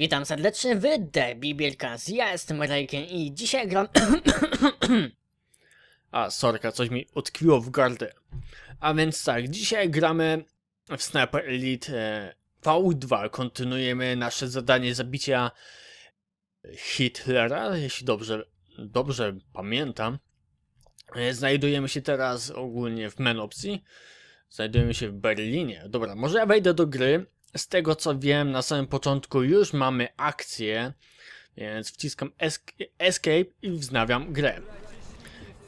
Witam serdecznie w The Bibielkas. Ja jestem Rejken i dzisiaj gram... A, sorka, coś mi utkwiło w gardle. A więc tak, dzisiaj gramy w Sniper Elite e, V2. Kontynuujemy nasze zadanie zabicia Hitlera, jeśli dobrze, dobrze pamiętam. E, Znajdujemy się teraz ogólnie w men opcji. Znajdujemy się w Berlinie. Dobra, może ja wejdę do gry. Z tego co wiem, na samym początku już mamy akcję, więc wciskam Escape i wznawiam grę.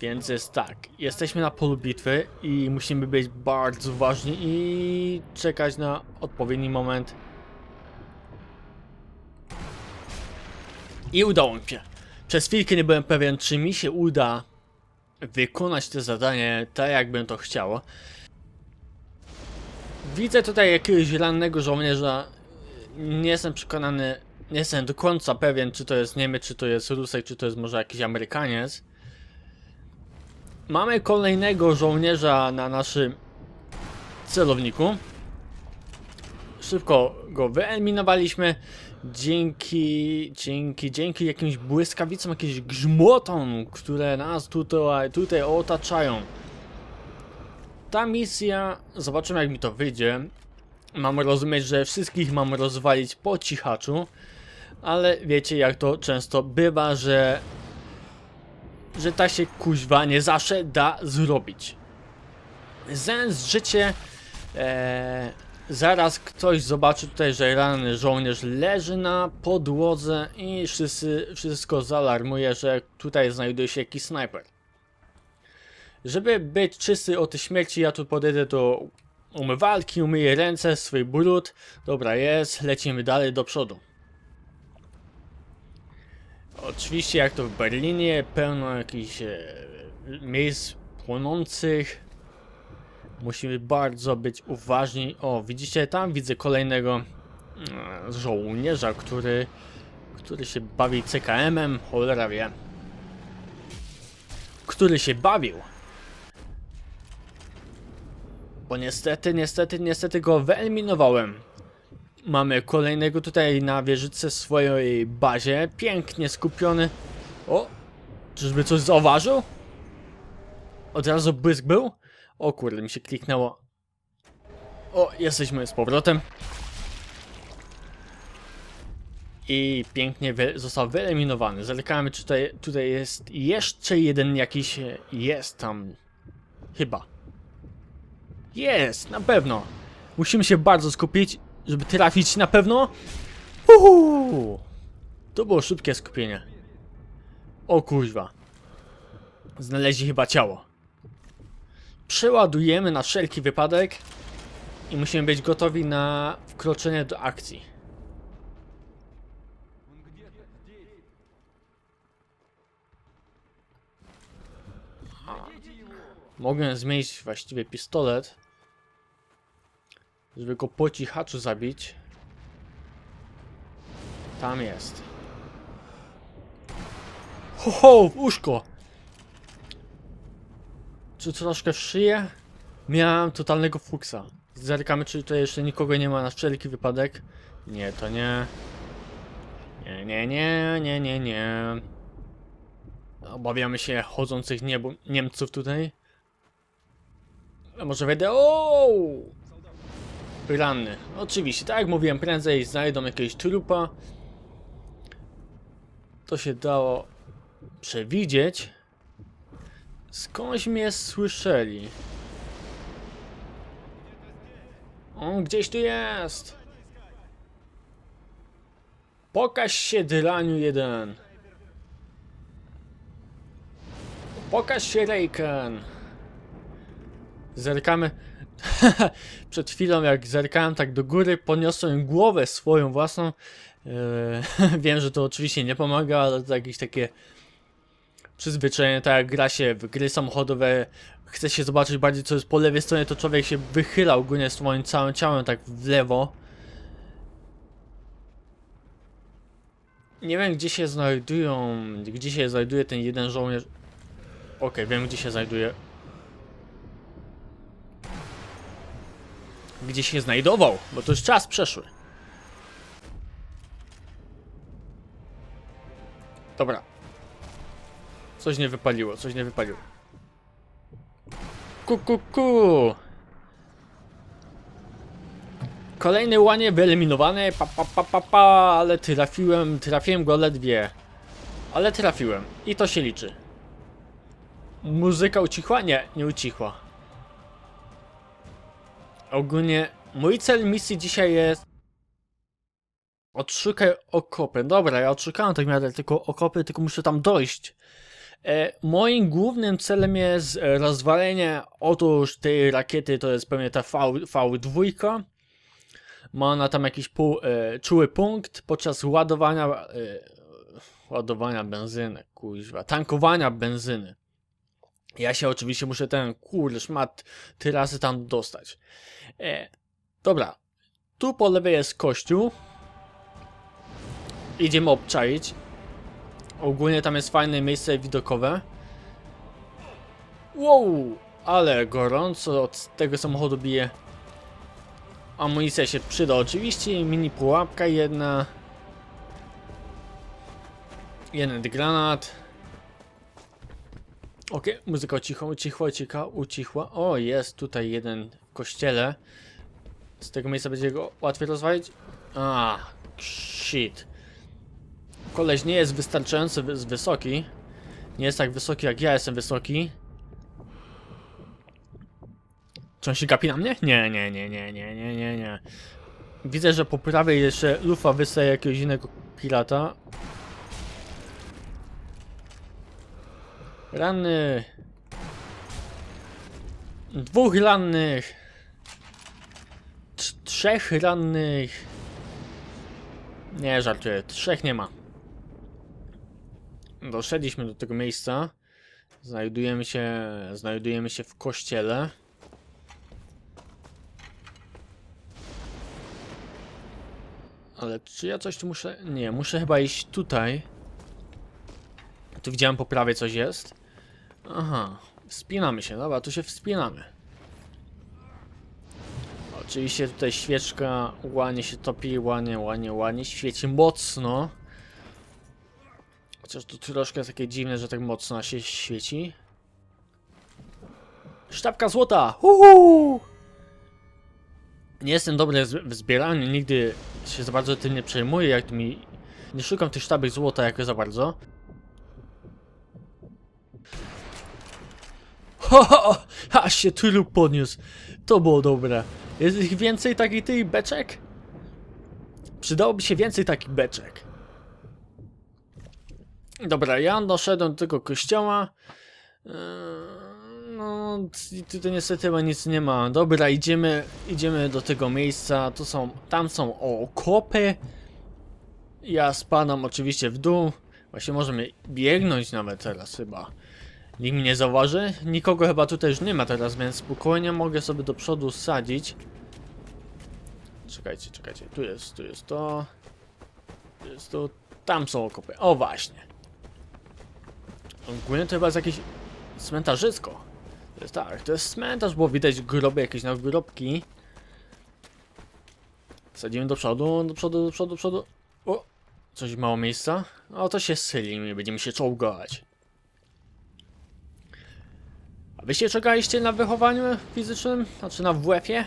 Więc jest tak, jesteśmy na polu bitwy i musimy być bardzo uważni i czekać na odpowiedni moment. I udało mi się. Przez chwilkę nie byłem pewien, czy mi się uda wykonać to zadanie tak, jakbym to chciał. Widzę tutaj jakiegoś rannego żołnierza. Nie jestem przekonany, nie jestem do końca pewien, czy to jest Niemiec, czy to jest Rusek, czy to jest może jakiś Amerykaniec. Mamy kolejnego żołnierza na naszym celowniku. Szybko go wyeliminowaliśmy. Dzięki, dzięki, dzięki jakimś błyskawicom, jakimś grzmotom, które nas tutaj, tutaj otaczają. Ta misja, zobaczymy jak mi to wyjdzie. Mam rozumieć, że wszystkich mam rozwalić po cichaczu, ale wiecie jak to często bywa, że że ta się kuźwa nie zawsze da zrobić. Życie, e, zaraz ktoś zobaczy tutaj, że ranny żołnierz leży na podłodze i wszyscy, wszystko zaalarmuje, że tutaj znajduje się jakiś snajper. Żeby być czysty od śmierci, ja tu podejdę do umywalki, umyję ręce, swój brud. Dobra, jest, lecimy dalej do przodu. Oczywiście jak to w Berlinie, pełno jakichś e, miejsc płonących. Musimy bardzo być uważni. O, widzicie tam? Widzę kolejnego e, żołnierza, który, który się bawi CKM-em, cholera wie. Który się bawił. Bo niestety, niestety, niestety go wyeliminowałem. Mamy kolejnego tutaj na wieżyce swojej bazie. Pięknie skupiony. O! Czyżby coś zauważył? Od razu błysk był? O kurde, mi się kliknęło. O, jesteśmy z powrotem. I pięknie wy został wyeliminowany. Zerkamy, czy tutaj, tutaj jest jeszcze jeden jakiś... Jest tam. Chyba. Jest, na pewno. Musimy się bardzo skupić, żeby trafić na pewno. Uhu! To było szybkie skupienie. O kuźwa. Znaleźli chyba ciało. Przeładujemy na wszelki wypadek i musimy być gotowi na wkroczenie do akcji. Mogę zmienić właściwie pistolet, żeby go po cichaczu zabić. Tam jest. Ho, ho, uszko! Czy troszkę w szyję? Miałem totalnego fuksa. Zerkamy, czy tutaj jeszcze nikogo nie ma na wszelki wypadek. Nie, to nie. Nie, nie, nie, nie, nie, nie. Obawiamy się chodzących niebu Niemców tutaj. A może wejdę? Ooo! Ranny. Oczywiście, tak jak mówiłem, prędzej znajdą jakiegoś trupa. To się dało przewidzieć. Skądś mnie słyszeli. On gdzieś tu jest. Pokaż się, draniu jeden. Pokaż się, Rejken. Zerkamy. Przed chwilą, jak zerkałem tak do góry, podniosłem głowę swoją własną. Eee, wiem, że to oczywiście nie pomaga, ale to jakieś takie przyzwyczajenie, tak jak gra się w gry samochodowe, chce się zobaczyć bardziej co jest po lewej stronie, to człowiek się wychyla ogólnie swoim całym ciałem tak w lewo. Nie wiem gdzie się znajdują, gdzie się znajduje ten jeden żołnierz. Okej, wiem gdzie się znajduje. Gdzie się znajdował, bo to już czas przeszły. Dobra. Coś nie wypaliło, coś nie wypaliło. Ku, ku, ku. Kolejny łanie wyeliminowane, pa, pa, pa, pa, pa, ale trafiłem, trafiłem go ledwie. Ale trafiłem i to się liczy. Muzyka ucichła? Nie, nie ucichła. Ogólnie mój cel misji dzisiaj jest Odszukaj okopy. Dobra, ja odszukałem tak naprawdę tylko okopy, tylko muszę tam dojść. E, moim głównym celem jest rozwalenie otóż tej rakiety, to jest pewnie ta V, V2. Ma ona tam jakiś pół, e, czuły punkt podczas ładowania e, ładowania benzyny, kuźwa, tankowania benzyny. Ja się oczywiście muszę ten kurde szmat razy tam dostać. E, dobra, tu po lewej jest kościół. Idziemy obczaić. Ogólnie tam jest fajne miejsce widokowe. Wow, ale gorąco od tego samochodu bije. Amunicja się przyda oczywiście, mini pułapka jedna. Jeden granat. Okej, muzyka ucichła, ucichła, ucichła, ucichła. O, jest tutaj jeden w kościele. Z tego miejsca będzie go łatwiej rozwalić. A, shit. Koleś nie jest wystarczająco wys wysoki. Nie jest tak wysoki jak ja jestem wysoki. Czy on się gapi na mnie? Nie, nie, nie, nie, nie, nie, nie, nie. Widzę, że po prawej jeszcze lufa wystaje jakiegoś innego pirata. Ranny. Dwóch rannych. Trz- trzech rannych. Nie, żartuję. Trzech nie ma. Doszedliśmy do tego miejsca. Znajdujemy się, znajdujemy się w kościele. Ale czy ja coś tu muszę? Nie, muszę chyba iść tutaj. Tu widziałem po prawej coś jest. Aha, wspinamy się, dobra, tu się wspinamy. Oczywiście tutaj świeczka łanie się topi, łanie, łanie, łanie, świeci mocno. Chociaż to troszkę jest takie dziwne, że tak mocno się świeci. Sztabka złota! Uhu! Nie jestem dobry w zbieraniu, nigdy się za bardzo tym nie przejmuję, jak mi... Nie szukam tych sztabek złota jako za bardzo. Ho, ho, aż się tylu podniósł. To było dobre. Jest ich więcej takich tych beczek? Przydałoby się więcej takich beczek. Dobra, ja doszedłem do tego kościoła. Eee, No, tutaj niestety chyba nic nie ma. Dobra, idziemy, idziemy do tego miejsca. Tu są, tam są okopy. Ja spadam oczywiście w dół. Właśnie możemy biegnąć nawet teraz chyba. Nikt mnie nie zauważy. Nikogo chyba tutaj już nie ma teraz, więc spokojnie mogę sobie do przodu sadzić. Czekajcie, czekajcie. Tu jest, tu jest to. Tu jest to. Tam są okopy. O właśnie. Ogólnie to chyba jest jakieś cmentarzysko. To jest tak, to jest cmentarz, bo widać groby, jakieś nagrobki. Sadzimy do przodu, do przodu, do przodu, do przodu. O! Coś mało miejsca? O, to się syli i będziemy się czołgać. A wy się czekaliście na wychowaniu fizycznym? Znaczy na WF-ie?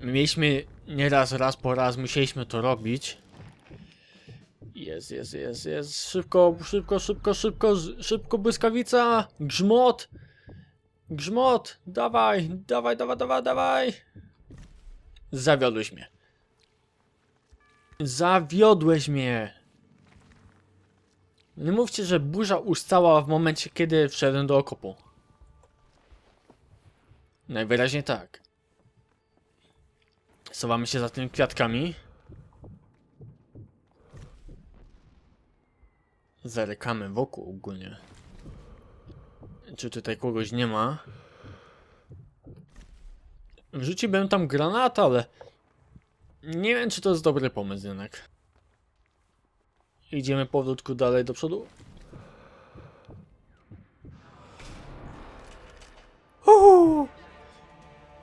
My Mieliśmy nieraz, raz po raz, musieliśmy to robić. Jest, jest, jest, jest. Szybko, szybko, szybko, szybko, szybko, błyskawica! Grzmot! Grzmot! Dawaj, dawaj, dawaj, dawaj, dawaj! Zawiodłeś mnie. Zawiodłeś mnie! Nie mówcie, że burza ustała w momencie, kiedy wszedłem do okopu. Najwyraźniej tak. Sowamy się za tymi kwiatkami. Zerkamy wokół ogólnie. Czy tutaj kogoś nie ma? Wrzuciłbym tam granat, ale... Nie wiem, czy to jest dobry pomysł jednak. Idziemy powolutku dalej do przodu.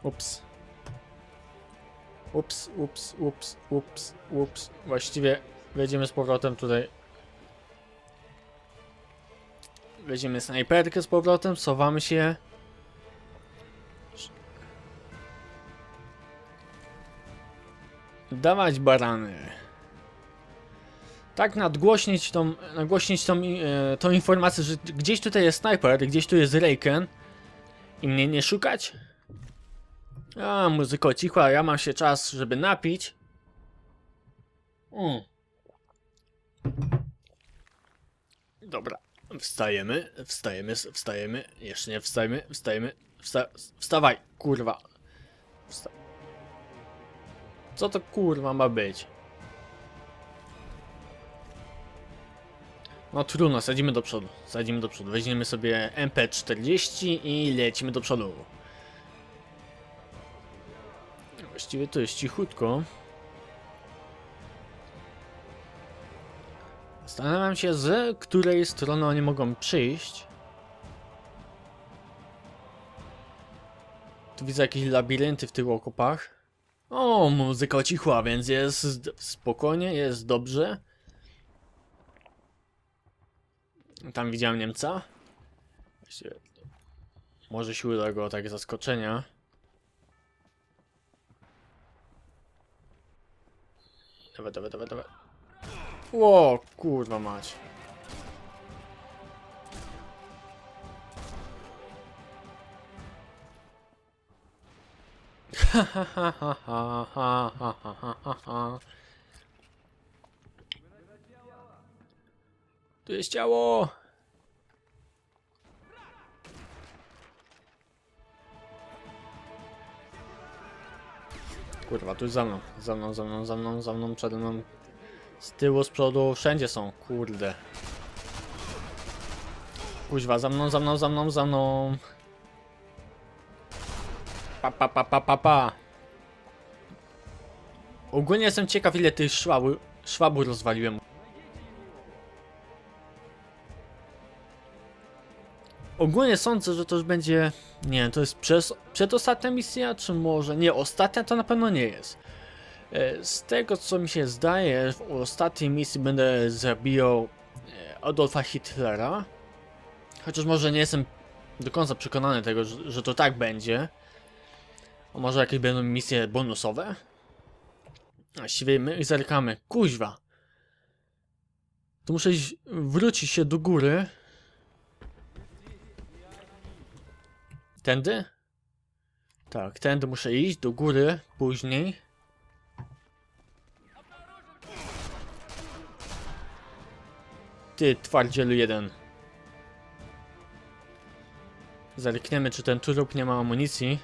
Ups. Ups, ups, ups, ups, ups. Właściwie wejdziemy z powrotem tutaj. weźmiemy snajperkę z powrotem, schowamy się. Dawać barany. Tak nadgłośnić tą, nagłośnić tą, e, tą informację, że gdzieś tutaj jest snajper, gdzieś tu jest Reiken i mnie nie szukać? A, muzyko cicho, ja mam się czas, żeby napić. Mm. Dobra, wstajemy, wstajemy, wstajemy, jeszcze nie wstajemy, wstajemy, wsta wstawaj, kurwa. Wsta Co to kurwa ma być? No trudno, sadzimy do przodu, sadzimy do przodu, weźmiemy sobie MP40 i lecimy do przodu. Właściwie to jest cichutko. Zastanawiam się, z której strony oni mogą przyjść. Tu widzę jakieś labirynty w tych okopach. O, muzyka cichła, więc jest spokojnie, jest dobrze. Tam widziałem Niemca. Może się uda go tak zaskoczenia. Dawaj, dawaj, dawaj, dawaj. Ło, kurwa mać. Ha ha ha ha ha ha ha ha ha ha Tu jest ciało! Kurwa, tu jest za mną, za mną, za mną, za mną, za mną, przede mną. Z tyłu, z przodu, wszędzie są, kurde. Kuźwa, za mną, za mną, za mną, za mną. Pa, pa, pa, pa, pa, pa. Ogólnie jestem ciekaw, ile tych szwabu, szwabu rozwaliłem. Ogólnie sądzę, że to już będzie. Nie wiem, to jest przez, przedostatnia misja, czy może. Nie, ostatnia to na pewno nie jest. E, Z tego co mi się zdaje, w ostatniej misji będę zabijał e, Adolfa Hitlera. Chociaż może nie jestem do końca przekonany tego, że, że to tak będzie. A może jakieś będą misje bonusowe? Właściwie my zerkamy. Kuźwa. To muszę wrócić się do góry. Tędy? Tak, tędy muszę iść do góry później. Ty, twardzielu jeden. Zerkniemy, czy ten trup nie ma amunicji.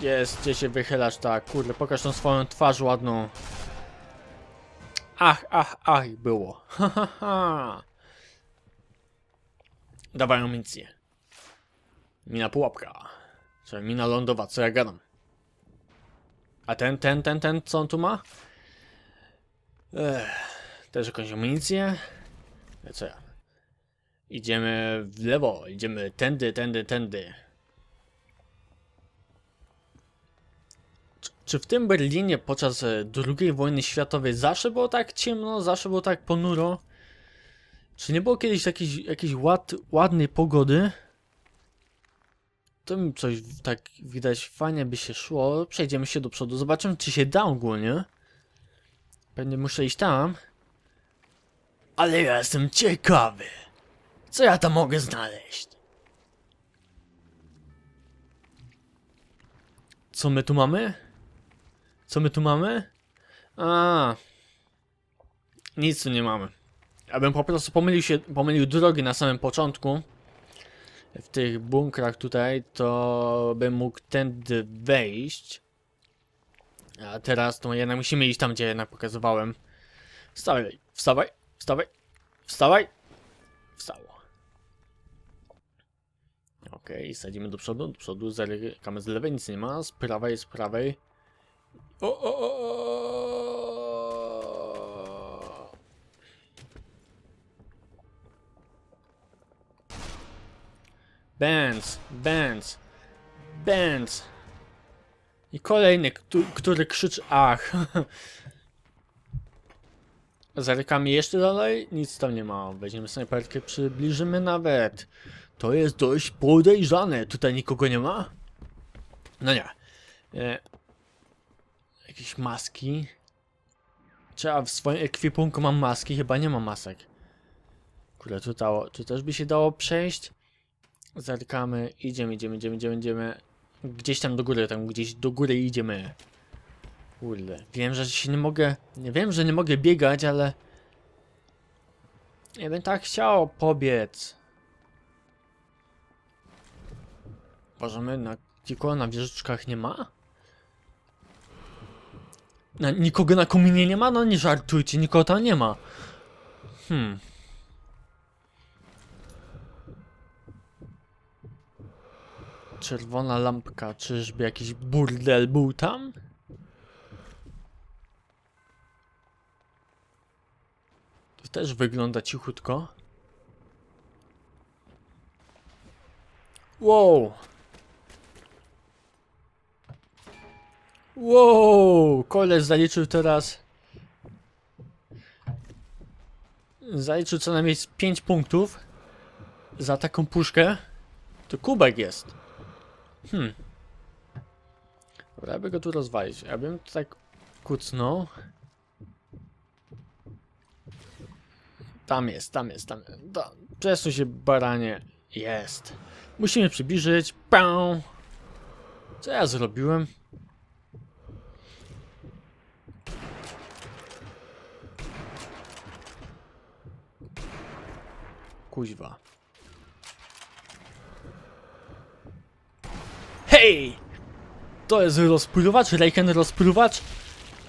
Jest, gdzie się wychylasz, tak, kurde, pokaż tą swoją twarz ładną. Ach, ach, ach, było. Ha, ha, ha. Mina pułapka. Czy mina lądowa, co ja gadam? A ten, ten, ten, ten, co on tu ma? Ech, też jakąś amunicję? E, Co ja? Idziemy w lewo, idziemy tędy, tędy, tędy. Czy- w tym Berlinie podczas e, II wojny światowej zawsze było tak ciemno, zawsze było tak ponuro? Czy nie było kiedyś jakiejś, jakiejś ład, ładnej pogody? To mi coś tak widać fajnie by się szło. Przejdziemy się do przodu, zobaczymy czy się da ogólnie. Pewnie muszę iść tam. Ale ja jestem ciekawy. Co ja tam mogę znaleźć? Co my tu mamy? Co my tu mamy? A. Nic tu nie mamy. Abym po prostu pomylił się, pomylił drogi na samym początku. W tych bunkrach tutaj, to bym mógł tędy wejść. A teraz to jednak musimy iść tam, gdzie jednak pokazywałem. Wstawaj, wstawaj, wstawaj, wstawaj. Wstało. Okej, sadzimy do przodu, do przodu, zerkamy z lewej, nic nie ma, z prawej, z prawej. O, o, o, o. Benz, Benz, Benz. I kolejny, któ- który krzyczy ach. Zerkamy jeszcze dalej, nic tam nie ma. Weźmiemy snajperkę, przybliżymy nawet. To jest dość podejrzane. Tutaj nikogo nie ma? No nie. E, jakieś maski. Ja w swoim ekwipunku mam maski? Chyba nie mam masek. Kurde, tu, dało, tu też by się dało przejść. Zerkamy, idziemy, idziemy, idziemy, idziemy, idziemy. Gdzieś tam do góry, tam gdzieś do góry idziemy. Kurde, wiem, że się nie mogę, nie wiem, że nie mogę biegać, ale... Ja bym tak chciał pobiec. Możemy na... Nikogo na wieżyczkach nie ma? Nikogo na kominie nie ma? No nie żartujcie, nikogo tam nie ma. Hmm. Czerwona lampka, czyżby jakiś burdel był tam? To też wygląda cichutko. Wow! Wow! Koleś zaliczył teraz. Zaliczył co najmniej 5 punktów za taką puszkę. To kubek jest. Hmm. Dobra, aby go tu rozwalić. Ja bym tak kucnął. Tam jest, tam jest, tam. Da, przesuń się, baranie. Jest. Musimy przybliżyć. Co ja zrobiłem? Kuźwa. Hej! To jest rozpływacz, Reichen rozpływacz.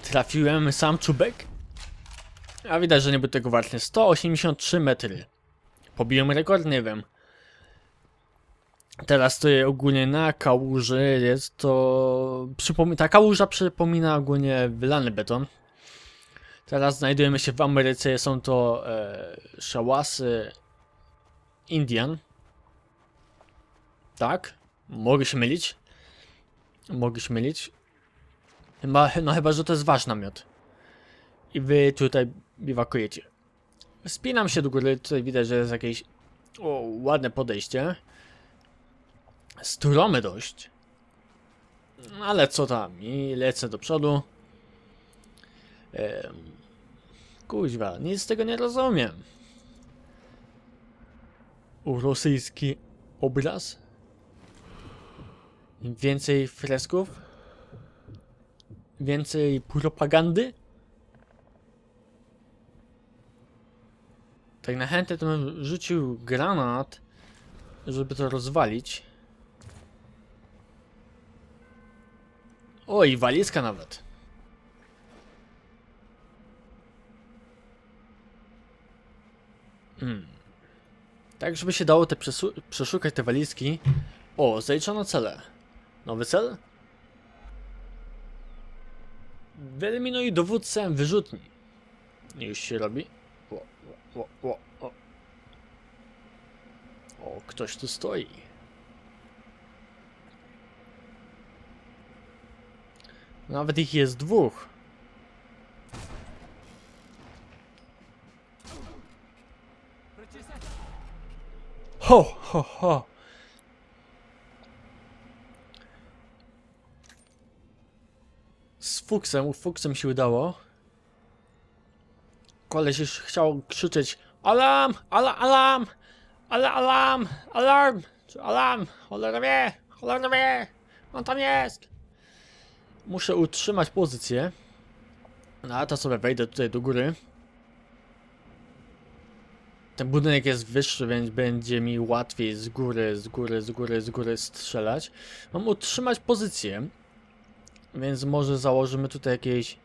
Trafiłem sam czubek. A widać, że nie był tego warty. 183 metry. Pobiłem rekord, nie wiem. Teraz stoję ogólnie na kałuży. Jest to. Przypomi... Ta kałuża przypomina ogólnie wylany beton. Teraz znajdujemy się w Ameryce. Są to e, szałasy Indian. Tak? Mogę się mylić. Mogę się mylić. Chyba, no chyba, że to jest wasz namiot. I wy tutaj biwakujecie. Spinam się do góry, tutaj widać, że jest jakieś o, ładne podejście. Strumy dość. Ale co tam? I lecę do przodu. Ehm, kuźwa, nic z tego nie rozumiem. Rosyjski obraz? Więcej fresków? Więcej propagandy? Tak na chętę to bym rzucił granat, żeby to rozwalić. O, i walizka nawet. Hmm. Tak, żeby się dało te przeszukać te walizki. O, zaliczono cele. Nowy cel? Wyeliminuj dowódcę wyrzutni. Już się robi. O, o, o, o. o, ktoś tu stoi. Nawet ich jest dwóch. Ho, ho, ho. Z fuksem, fuksem się udało. Koleś już chciał krzyczeć Alarm! Ala, alarm! Ala, alarm! Alarm! Czy Alarm! Cholera wie! Cholera wie! On tam jest! Muszę utrzymać pozycję. No a to sobie wejdę tutaj do góry. Ten budynek jest wyższy, więc będzie mi łatwiej z góry, z góry, z góry, z góry strzelać. Mam utrzymać pozycję. Więc może założymy tutaj jakieś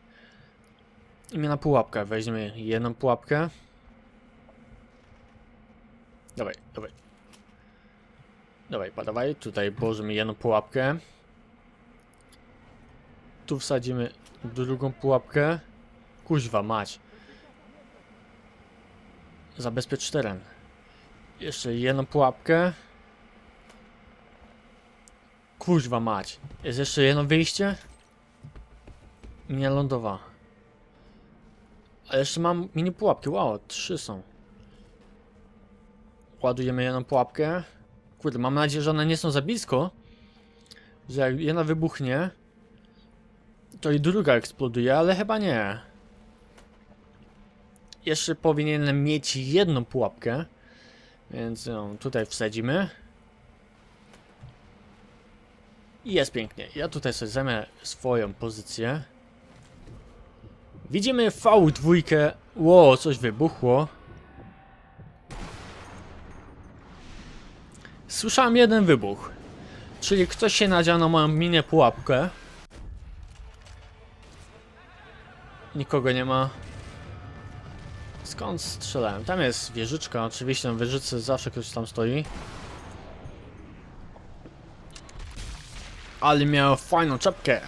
imię na pułapkę. Weźmiemy jedną pułapkę. Dawaj, dawaj. Dawaj, podawaj. Tutaj położymy jedną pułapkę. Tu wsadzimy drugą pułapkę. Kuźwa, mać. Zabezpiecz teren. Jeszcze jedną pułapkę. Kuźwa mać. Jest jeszcze jedno wyjście? Linia lądowa. Ale jeszcze mam mini pułapki. Wow, trzy są. Ładujemy jedną pułapkę. Kurde, mam nadzieję, że one nie są za blisko. Że jak jedna wybuchnie, to i druga eksploduje, ale chyba nie. Jeszcze powinienem mieć jedną pułapkę. Więc ją tutaj wsadzimy. I jest pięknie. Ja tutaj sobie zajmę swoją pozycję. Widzimy V2. Ło, coś wybuchło. Słyszałem jeden wybuch. Czyli ktoś się nadział na moją minię pułapkę. Nikogo nie ma. Skąd strzelałem? Tam jest wieżyczka, oczywiście na wieżyczce zawsze ktoś tam stoi. Ale miał fajną czapkę.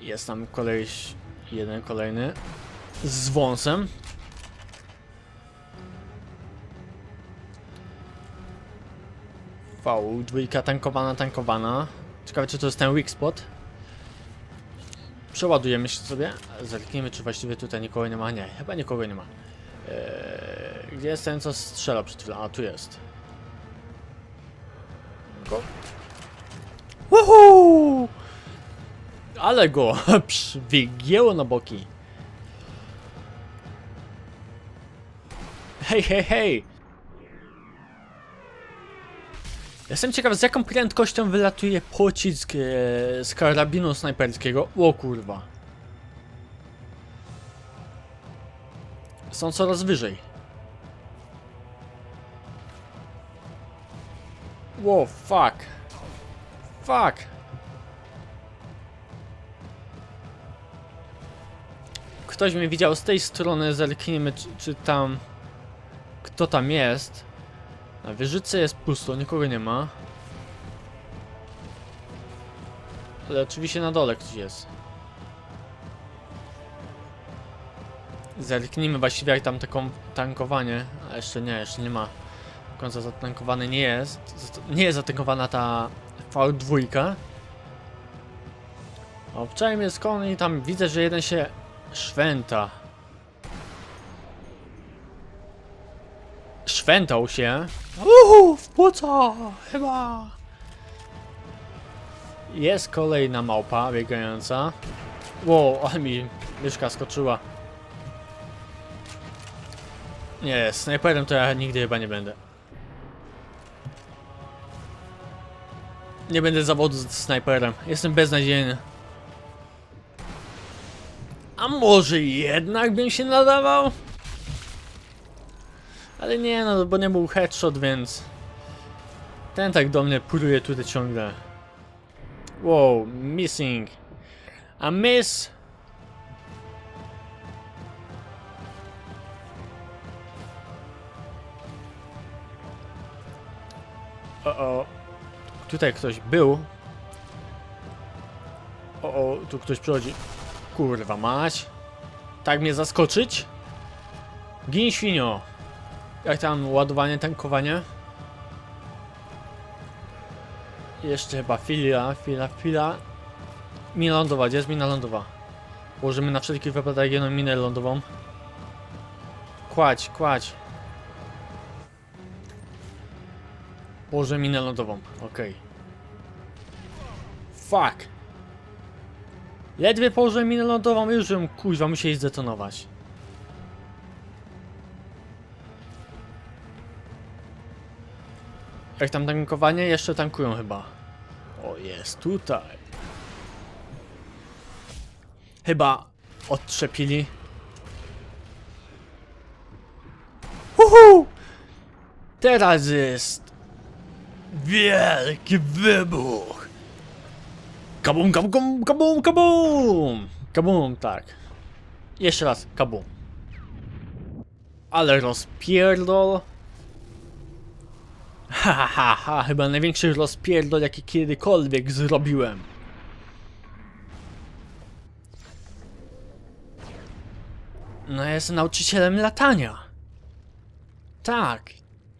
Jest tam koleś, jeden kolejny z wąsem. V, dwójka tankowana, tankowana. Ciekawe czy to jest ten weak spot. Przeładujemy się sobie. Zerknijmy czy właściwie tutaj nikogo nie ma. Nie, chyba nikogo nie ma. Eee, gdzie jest ten co strzelał przed chwilą? A tu jest. Go. Woohoo! Ale go przywigięło na boki. Hej, hej, hej! Jestem ciekaw, z jaką prędkością wylatuje pocisk e, z karabinu snajperskiego. O kurwa. Są coraz wyżej. Wow, fuck. Fuck. Ktoś mnie widział z tej strony, zerknijmy czy, czy tam... Kto tam jest. Na wieżycy jest pusto, nikogo nie ma. Ale oczywiście na dole ktoś jest. Zerknijmy właściwie jak tam taką tankowanie. A jeszcze nie, jeszcze nie ma. Do końca zatankowany nie jest. Nie jest zatankowana ta V2. Obczajmy skąd i tam widzę, że jeden się szwęta. Szwętał się. Uhu, w płuca, chyba. Jest kolejna małpa biegająca. Wow, ale mi myszka skoczyła. Nie, snajperem to ja nigdy chyba nie będę. Nie będę zawodu z snajperem. Jestem beznadziejny. A może jednak bym się nadawał? Ale nie no, bo nie był headshot, więc... Ten tak do mnie puruje tutaj ciągle. Wow, missing. A miss. O, o. Tutaj ktoś był. O, o, tu ktoś przychodzi. Kurwa mać. Tak mnie zaskoczyć? Gin świnio. Jak tam ładowanie, tankowanie? Jeszcze chyba chwila, chwila, chwila. Mina lądowa, gdzie jest mina lądowa? Położymy na wszelki wypadek jedną minę lądową. Kładź, kładź. Położę minę lądową, okej. Fuck. Ledwie położę minę lądową, już ją kuźwa musieli zdetonować. Jak tam tankowanie? Jeszcze tankują chyba. O, jest tutaj. Chyba odtrzepili. Uhu! Teraz jest wielki wybuch. Kabum, kabum, kabum, kabum, kabum. Kabum, tak. Jeszcze raz, kabum. Ale rozpierdol. Ha, ha, chyba największy rozpierdol, jaki kiedykolwiek zrobiłem. No ja jestem nauczycielem latania. Tak,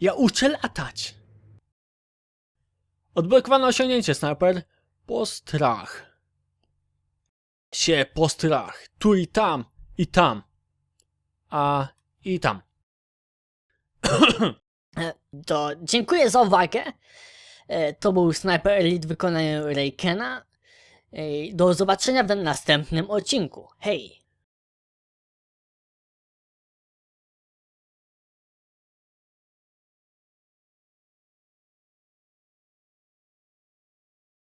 ja uczę latać. Odblokowane osiągnięcie, sniper. Postrach. się po stylach. Tu i tam, i tam. A i tam. E, To dziękuję za uwagę. E, To był Sniper Elite w wykonaniu. E, Do zobaczenia w następnym odcinku. Hej!